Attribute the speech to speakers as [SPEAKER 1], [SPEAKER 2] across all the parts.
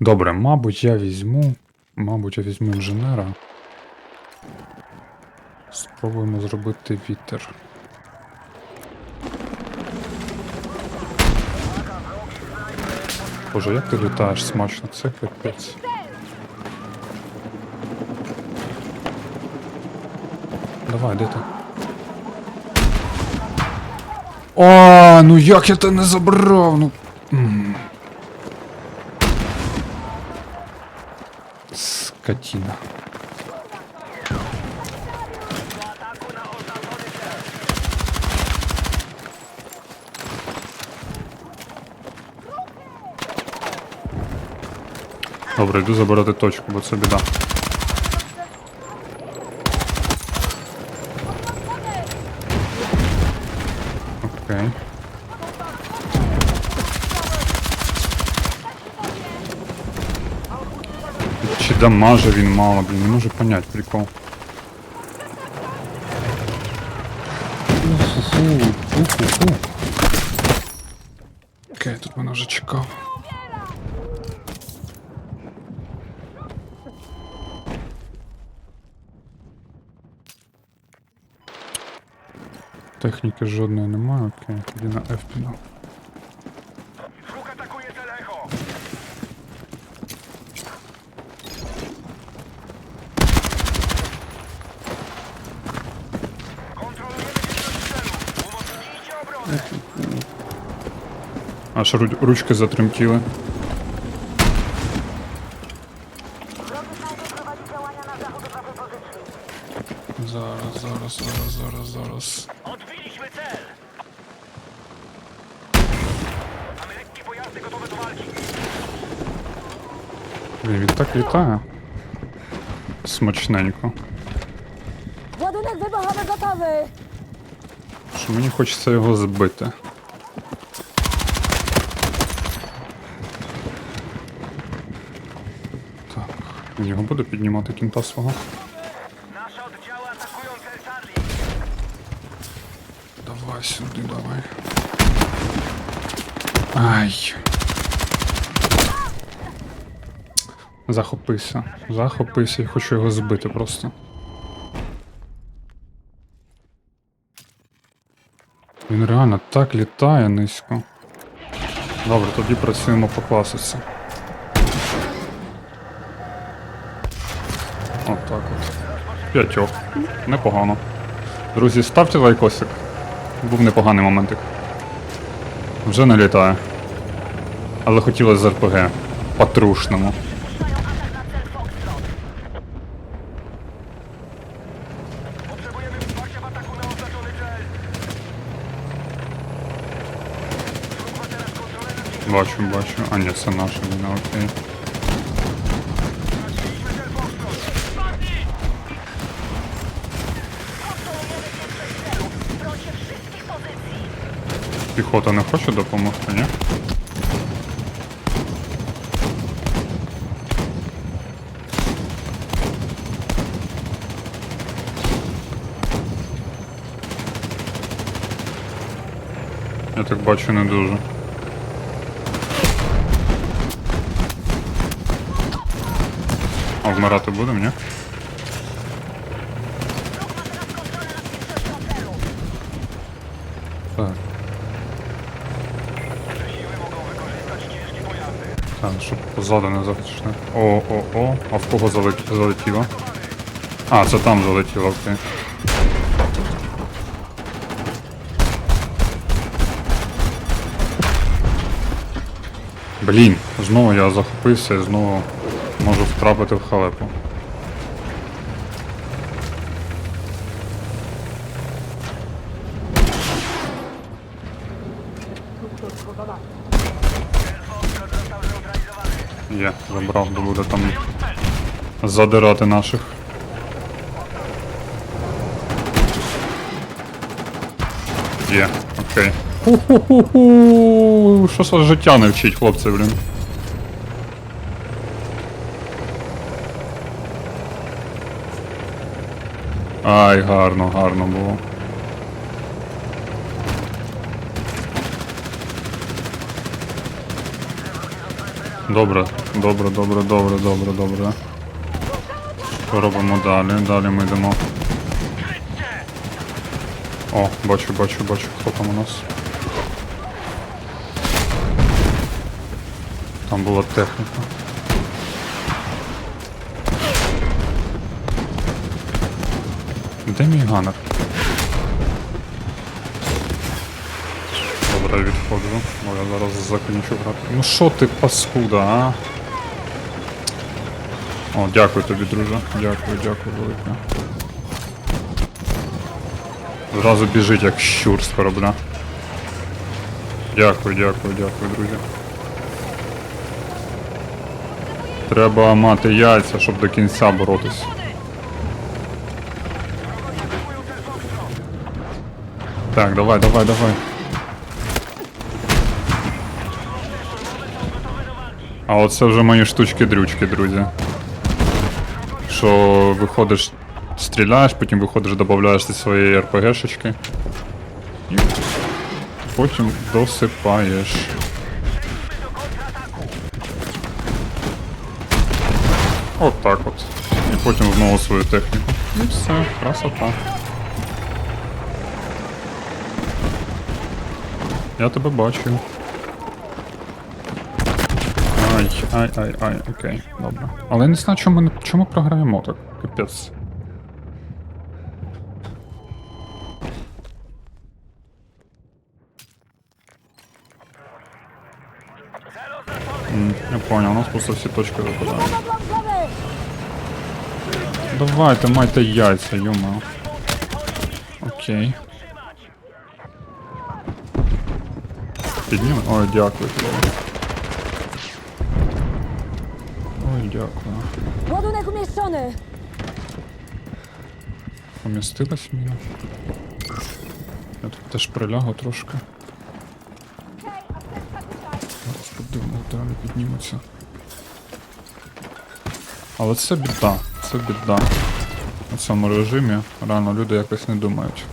[SPEAKER 1] Добре, мабуть, я візьму. Мабуть, я візьму інженера. Спробуємо зробити вітер. Боже, як ти літаєш смачно, це капець. Давай, де ти? О, ну як я тебе не забрав? Ну. Скотина. Добре, йду забирати точку, бо це біда. Окей. Чи дамаже він мало, блін, не можу понять прикол. Уху. Окей, тут мене вже чекав. Техніки жодної немає, окей, тоді на F піду. Аж ру- ручки затремтіли. Зараз, зараз, зараз, зараз, зараз.
[SPEAKER 2] Odbiliśmy cel. Lekkie pojazdy gotowe do walki.
[SPEAKER 1] Блін, він так літає. Смачненько.
[SPEAKER 3] Ładunek wybuchowy gotowy!
[SPEAKER 1] Що мені хочеться його збити. Так, він його буде піднімати кінта свого. Давай сюди, давай. Ай. Захопися. Захопися і хочу його збити просто. Він реально так літає низько. Добре, тоді працюємо по класиці. От так от. П'ятьох. Непогано. Друзі, ставте лайкосик. Був непоганий моментик. Вже не літає. Але хотілося з РПГ. Патрушному. Бачу, бачу. А ні, це наша війна, окей. Піхота не хоче допомогти, ні? Я так бачу не дуже. А вмирати будемо, ні? Так.
[SPEAKER 2] Pojazdy.
[SPEAKER 1] Щоб позаду не захочне. О, о, о, а в кого залет- залетіло? А, це там залетіло, окей. Блін, знову я захопився і знову можу втрапити в халепу. Є, забрав, бо буде там задирати наших. Є, окей. Ху-ху-ху-ху. Що ж життя не вчить, хлопці, блін. Ай, гарно, гарно було. Добре, добре, добре, добре, добре, добре. Що робимо далі? Далі ми йдемо. О, бачу, бачу, бачу, хто там у нас. Там була техніка. Де мій ганер? Я відходжу, бо я зараз закінчу грати. Ну що ти паскуда, а? О, дякую тобі, друже. Дякую, дякую велике. Зразу біжить як щур з корабля. Дякую, дякую, дякую, друзі. Треба мати яйця, щоб до кінця боротись. Так, давай, давай, давай. А оце вже мої штучки-дрючки, друзі. Що виходиш, стріляєш, потім виходиш, додаєш своєї РПГшечки. І потім досипаєш. От так от. І потім знову свою техніку. І все, красота. Я тебе бачу. Ай, ай, ай, окей, добре. Але я не знаю, чому чому програємо так. Капець. Я понял, у нас просто всі точки випадають. Давайте, майте яйця, йома. Окей. Підніме? Ой, дякую тобі. Ой, дякую.
[SPEAKER 4] Ładunek umieszczony!
[SPEAKER 1] Помістилась міна. Я тут теж прилягу трошки. Зараз подивимо, де вони піднімуться. Але це біда, це біда. У цьому режимі реально люди якось не думають.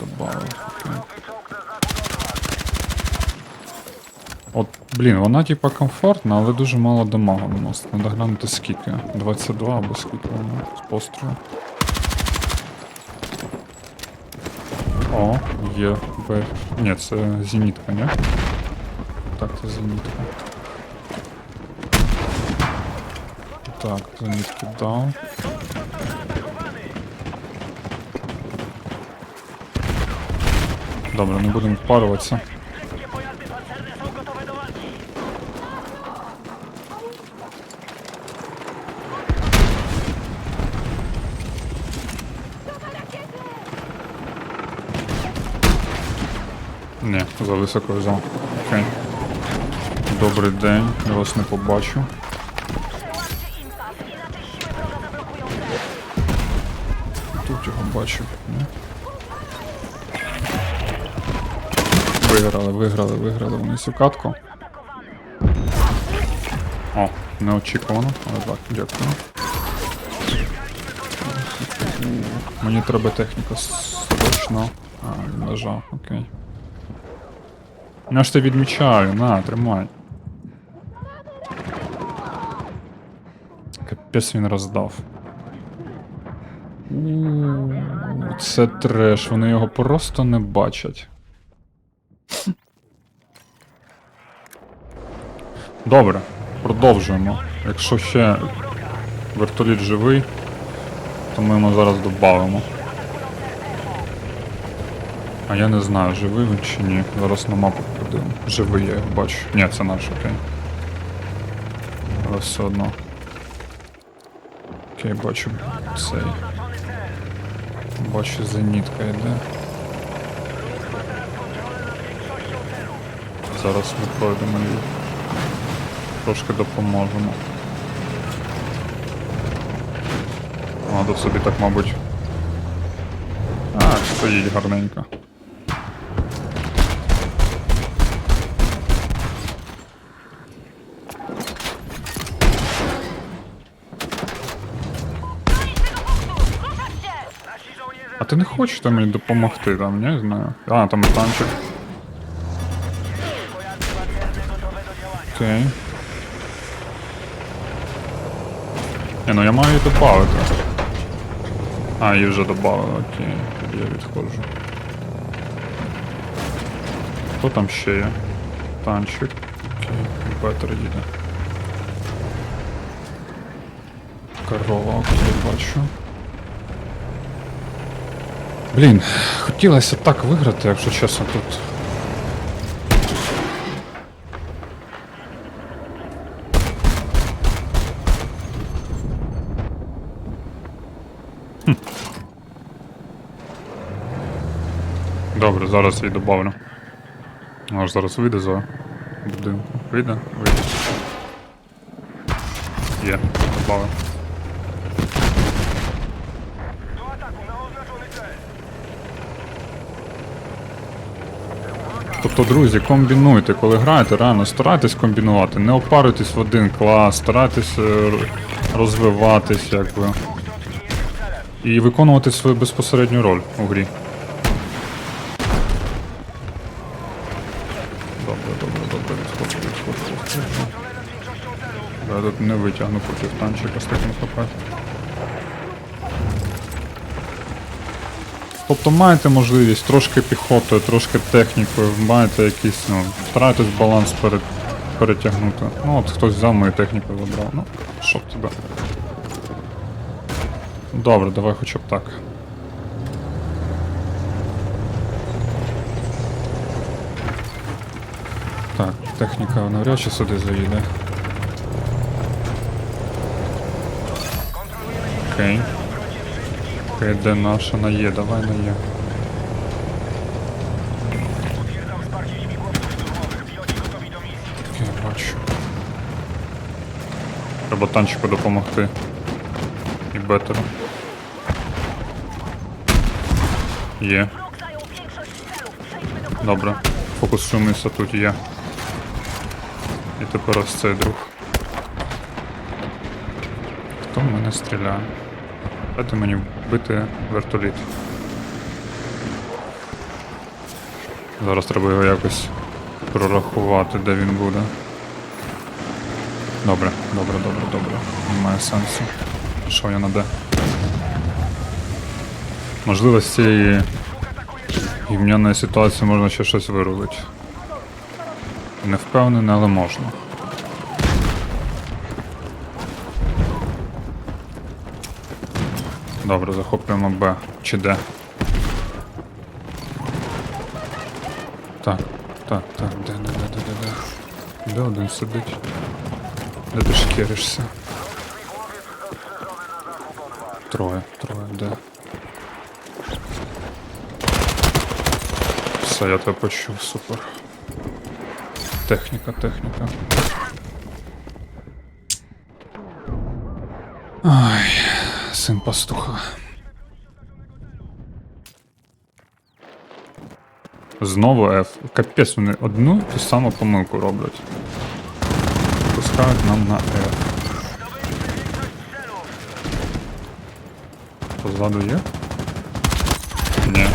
[SPEAKER 1] Добавив. окей. От, блін, вона типа комфортна, але дуже мало дамагу наносить. Надо глянути скільки. 22 або скільки вона з пострілу. О, є Б. Ні, це зенітка, ні? Так, це зенітка. Так, зенітки дав. Добре, не будемо паруватися. Ні, за високо взяв. Окей. Добрий день, я вас не побачу. Тут його бачу. Виграли, виграли, виграли вони цю катку. О, неочікувано, але так, дякую. Мені треба техніка срочно. А, він окей. Я ж тебе відмічаю, на, тримай. Капець він роздав. Це треш, вони його просто не бачать. Добре, продовжуємо. Якщо ще вертоліт живий, то ми йому зараз додамо. А я не знаю, живий він чи ні. Зараз на мапу подивимо. Живий я його бачу. Ні, це наш, окей. Але все одно. Окей, бачу цей. Бачу зенітка йде. Зараз ми пройдемо і трошки допоможемо. Надо собі так, мабуть. А, стоїть гарненько. Ти не хочеш там мені допомогти, там, не знаю. А, там танчик. Окей. Не, ну я маю її додати. А, її вже додали, окей. Тоді я відходжу. Хто там ще є? Танчик. Окей, Петр їде. Корова, окей, бачу. Блін, хотілося так виграти, якщо чесно, тут. Добре, зараз її добавлю. Аж зараз вийде за будинку. Вийде? Вийде. Є, добавив.
[SPEAKER 2] Do ataku na oznaczony cel.
[SPEAKER 1] Тобто, друзі, комбінуйте, коли граєте, реально старайтесь комбінувати, не опарюйтесь в один клас, старайтесь е, розвиватись, якби. І виконувати свою безпосередню роль у грі. Добре, добре, добре, відходжу, відходжу. Я тут не витягну проти танчика з таким хп. Тобто маєте можливість трошки піхотою, трошки технікою, маєте якийсь, ну, старайтесь баланс перед, перетягнути. Ну от хтось взяв мою техніку забрав. Ну, що б тебе. Добре, давай хоча б так. Так, техніка навряд чи сюди заїде. Окей. Окей, де наша на Є? Давай на Є. Треба танчику допомогти. І бетеру. Є. Добре. Фокусуємося тут є. І тепер ось цей друг. Хто в мене стріляє? Дайте мені вбити вертоліт. Зараз треба його якось прорахувати, де він буде. Добре, добре, добре, добре. Немає сенсу. Що я на де? Можливо, з цієї гівняної ситуації можна ще щось вирулити. Не впевнений, але можна. Добре, захоплюємо Б. Чи Д. Так, так, так, де, де, де, де, де, де. Де один сидить? Де ти шкіришся? Троє, троє, де? Все, я тебе почув, супер. Техніка, техніка. Ай, син пастуха. Знову F. Капець, вони одну ту саму помилку роблять. Пускають нам на F. Позаду є? Ні.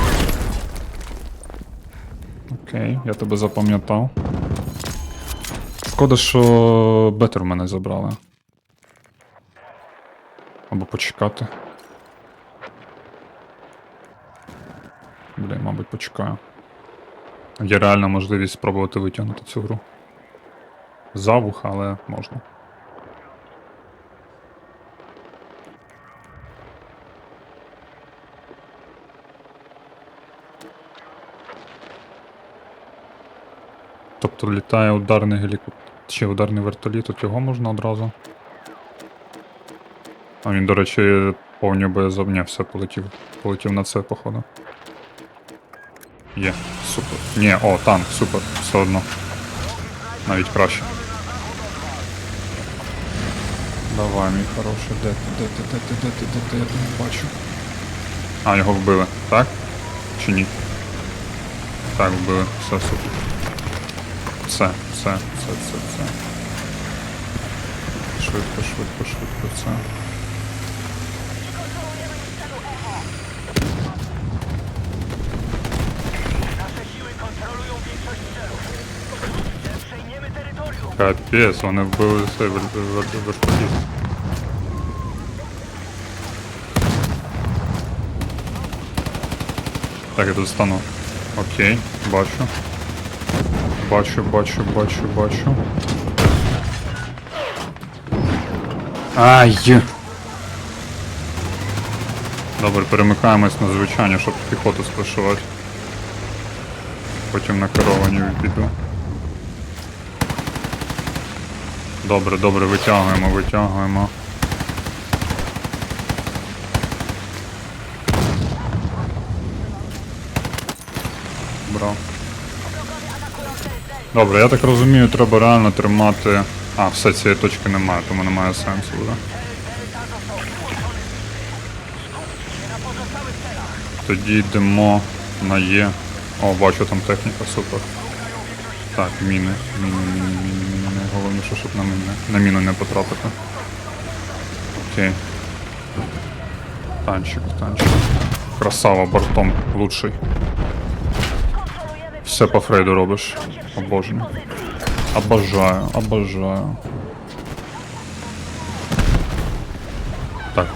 [SPEAKER 1] Окей, я тебе запам'ятав. Шкода, що бетер мене забрали. Почекати. Блін, мабуть, почекаю. Є реальна можливість спробувати витягнути цю гру. За вуха, але можна. Тобто літає ударний гелікоптер. Чи ударний вертоліт, от його можна одразу. А він, до речі, повні без Ні, все полетів. Полетів на це, походу. Є, супер. Ні, о, танк, супер, все одно. Навіть краще. Давай, мій хороший, де ти, де ти, де ти, де ти, де ти, я тебе не бачу. А, його вбили, так? Чи ні? Так, вбили, все супер. Все, все, все, все, все. Швидко, швидко, швидко, все. Капець, вони вбили цей вер- вер- Так, я тут стану. Окей, бачу. Бачу, бачу, бачу, бачу. Ай! Добре, перемикаємось на звичайні, щоб піхоту спрашувати. Потім на керовані піду. Добре, добре, витягуємо, витягуємо. Брав. Добре, я так розумію, треба реально тримати. А, все цієї точки немає, тому немає сенсу буде. Тоді йдемо на Є. О, бачу там техніка, супер. Так, міни, міни, міни, міни, міни. Найголовніше, щоб на, міни, на міну не потрапити. Окей. Танчик, танчик. Красава, бортом, лучший. Все по Фрейду робиш. Обожнюю. Обожаю, обожаю. Так,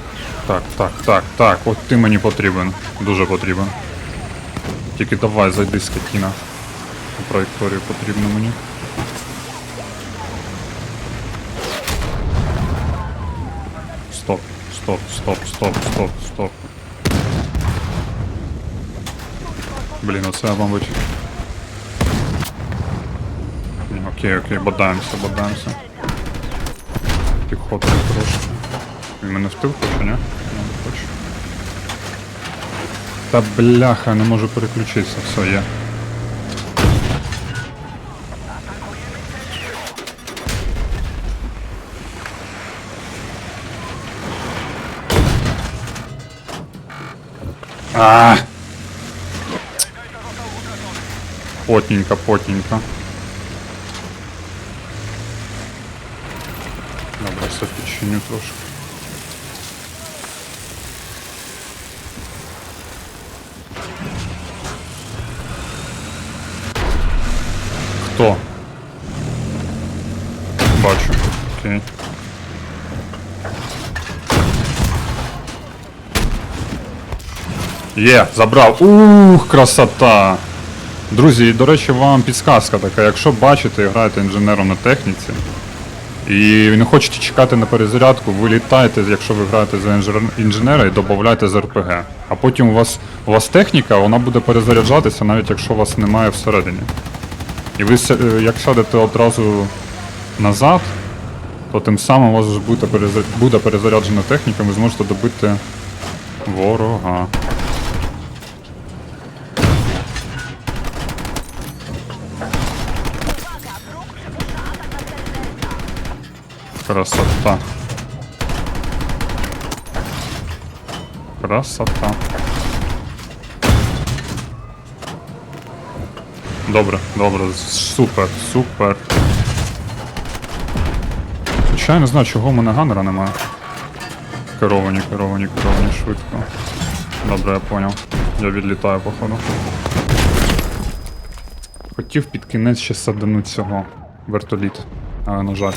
[SPEAKER 1] так, так, так, так. От ти мені потрібен. Дуже потрібен. Тільки давай, зайди, скотіна. Траєкторію потрібно мені. Стоп, стоп, стоп, стоп, стоп, стоп. Блін, оце, мабуть. Окей, окей, бодаємося, бодаємося. Піхота трошки. Він мене втив хоче? Ні, не хоче. Та бляха, не можу переключитися, все є. А! Потненько, потненько. Добре, все підчиню трошки. Хто? Бачу. Окей. Є, забрав. Ух, красота! Друзі, і, до речі, вам підсказка така. Якщо бачите і граєте інженером на техніці, і не хочете чекати на перезарядку, ви літаєте, якщо ви граєте за інженера і додаєте з РПГ. А потім у вас, у вас техніка, вона буде перезаряджатися, навіть якщо вас немає всередині. І ви е, як сядете одразу назад, то тим самим у вас буде перезаряджена техніка, ви зможете добити ворога. Красота. Красота. Добре, добре, супер, супер. Хоча я не знаю, чого в мене ганера немає. Керовані, керовані, керовані швидко. Добре, я поняв. Я відлітаю, походу. Хотів під кінець ще садануть цього вертоліт, але на жаль.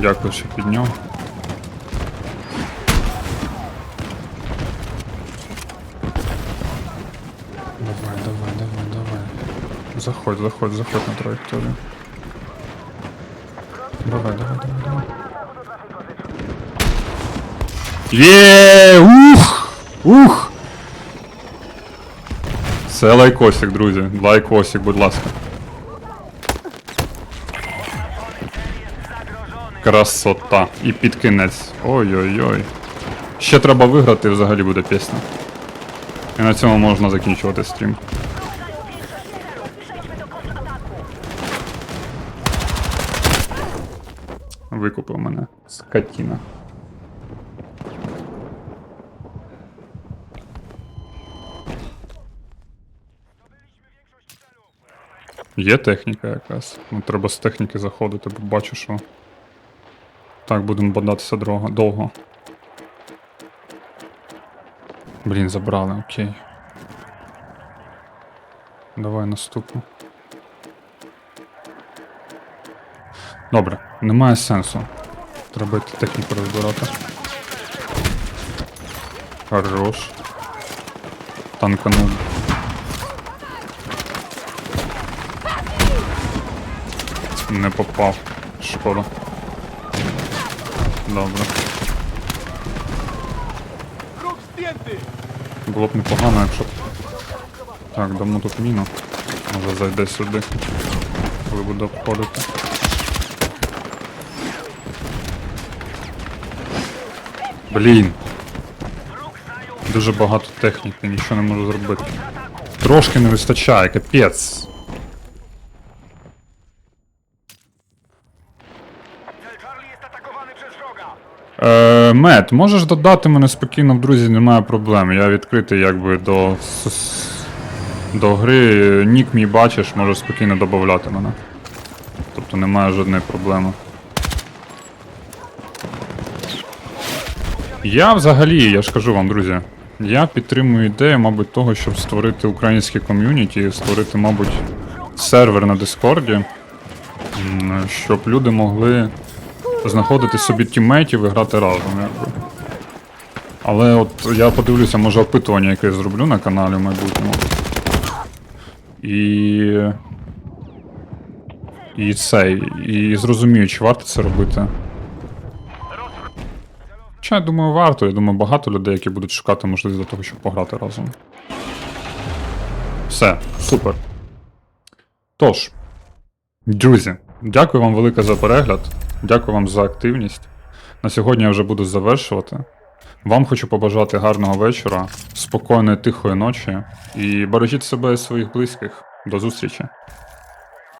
[SPEAKER 1] Дякую, що підняв. Давай, давай, давай, давай. Заходь, заходь, заходь на траєкторію. Давай, давай, давай, давай. Є! Ух! Ух! Це лайкосик, друзі. Лайкосик, будь ласка. Красота. І під кінець. Ой-ой-ой. Ще треба виграти, і взагалі буде пісня. І на цьому можна закінчувати стрім. Викупив мене. Скотіна. Є техніка якась. Ну, треба з техніки заходити, бо бачу, що. Так, будемо бодатися довго. Блін, забрали, окей. Давай наступну. Добре, немає сенсу. Треба техніку розбирати. Хорош. Танканув. Не попав. Шкода. Добре. Було б непогано, якщо б. Так, давно тут міна. Може зайде сюди. Коли буде обходити. Блін. Дуже багато техніки, нічого не можу зробити. Трошки не вистачає, капець. Е, Мет, можеш додати мене спокійно в друзі, немає проблем. Я відкритий якби до. до гри. Нік мій бачиш, можеш спокійно додати мене. Тобто немає жодної проблеми. Я взагалі, я ж кажу вам, друзі, я підтримую ідею, мабуть, того, щоб створити українське ком'юніті, створити, мабуть, сервер на Дискорді, щоб люди могли знаходити собі тіммейтів і грати разом, якби. Але от я подивлюся, може опитування яке зроблю на каналі в майбутньому. І. І це. І зрозумію, чи варто це робити. Хоча, я думаю, варто. Я думаю, багато людей, які будуть шукати можливість для того, щоб пограти разом. Все, супер. Тож, друзі, дякую вам велике за перегляд. Дякую вам за активність. На сьогодні я вже буду завершувати. Вам хочу побажати гарного вечора, спокійної тихої ночі і бережіть себе і своїх близьких. До зустрічі!